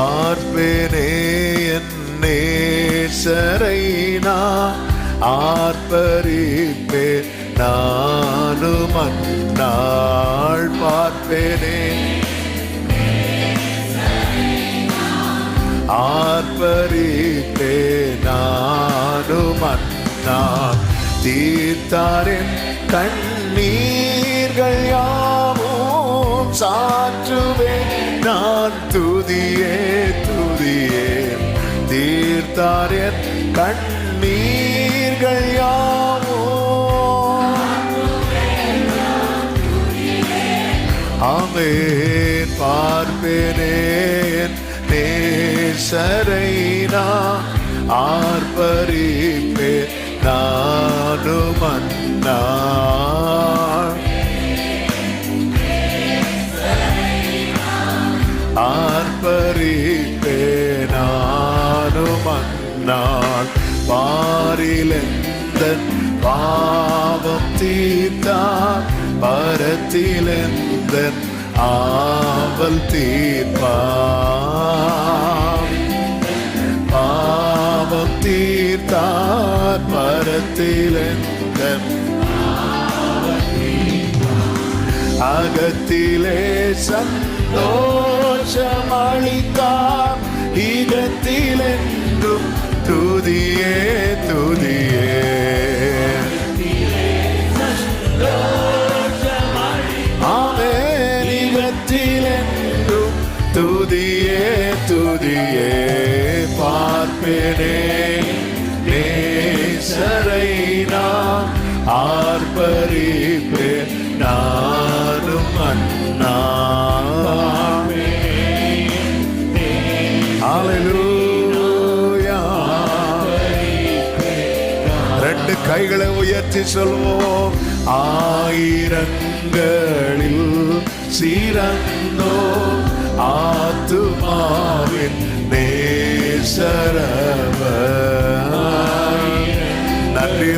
பார்ப்பேனே என் நேசரை நான் ஆர்ப்பரிப்பேன். நானும் அந்நாள் பார்ப்பேனே. ஆர்ப்பரிப்பே நானும் அந்நாள் தீர்த்தாரின் கண்ணீர்கள் யாவும் சாற்றுவே நான் துதியே தீர்த்தாரின் கண்ணீர்கள் யாவோ? ஆமேன் பார்ப்பேனே என் நேசரை நான் ஆர்ப்பரிப்பே நானும் தீர்த்தார் பரத்தில் எந்த ஆவல் தீர்ப்பார் பாவம் தீர்த்தார் பரத்தில் எந்த அகத்திலே சந்தோஷம் அளித்தார் இதத்திலென்றும் துதியே துதியே பரிப்பே நானும் அண்ணா ரெண்டு கைகளை உயர்த்தி சொல்வோம். ஆயிரங்களில் சீரந்தோ ஆத்துமாவின் நேசரவ நன்றி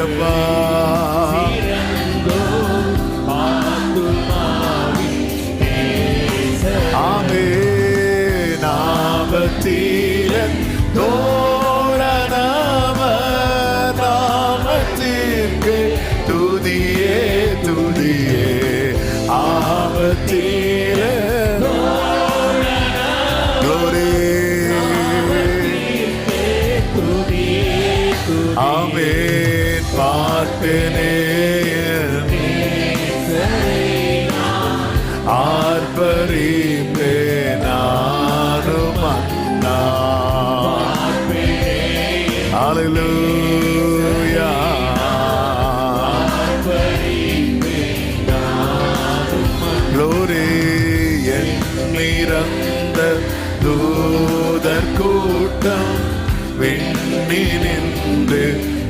பார்ப்பேனே ஆர்ப்பரிப்பே நானும் அண்ணா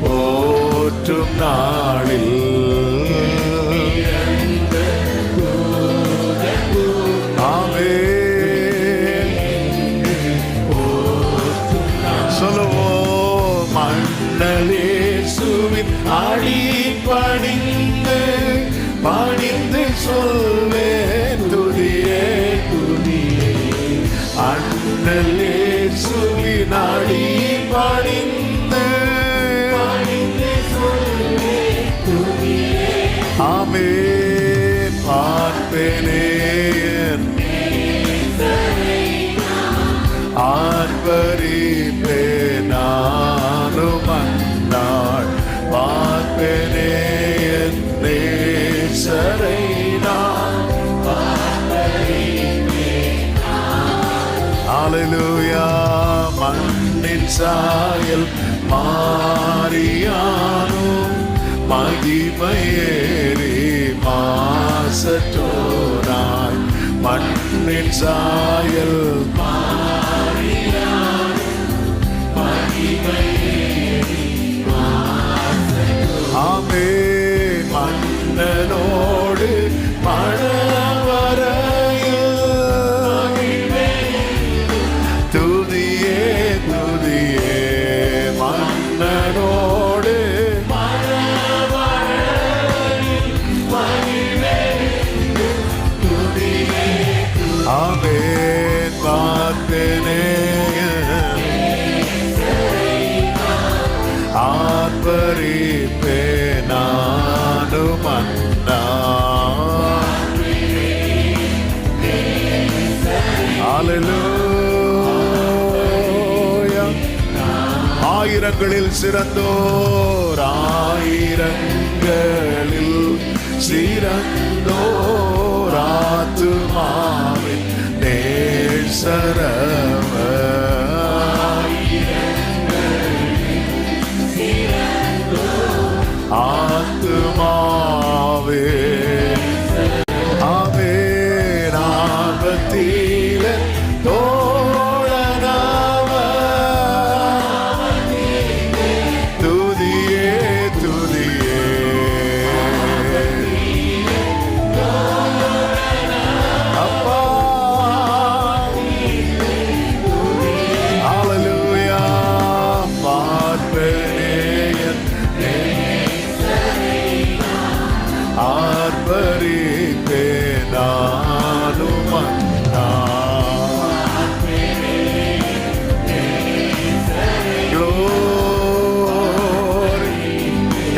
போற்றும் நாளில் ஆமென். அடி பணிந்து பணிந்து சொல்வே துதியே துதியே அண்ணலேசுவின் நாடி பணி பார்ப்பேனே ஆர்ப்பரிப்பே நானும் அந்நாள் பார்ப்பேனே நேசரை நான் Hallelujah. மண்ணின் சாயல் மாறியானும் மகிமையே மாசற்றோராய் மண்ணின் சாயல் ஆயிரங்களில் சிறந்தோர் ஆயிரங்களில் சிறந்தோர். ஆத்துமாவின் நேசரவர். ஆத்துமாவே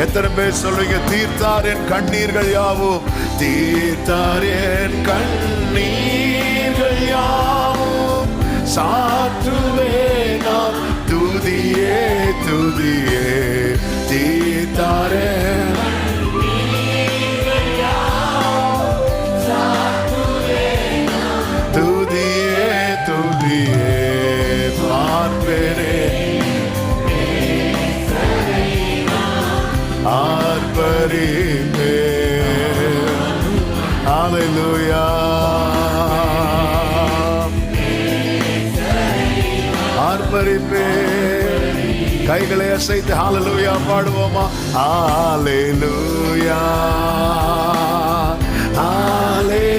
எத்தனை பேர் சொல்லுங்க தீர்த்தார் என் கண்ணீர்கள் யாவும். தீர்த்தார் என் கண்ணீர்கள் யாவும். சாற்றுவே நான். துதியே துதியே. தீர்த்தாரே துதியே துதியே. ஆர்ப்பரிப்பே ஹalleluya ஆர்ப்பரிப்பே கைகளை அசைத்து ஹalleluya பாடுவோமா ஹalleluya ஹalleluya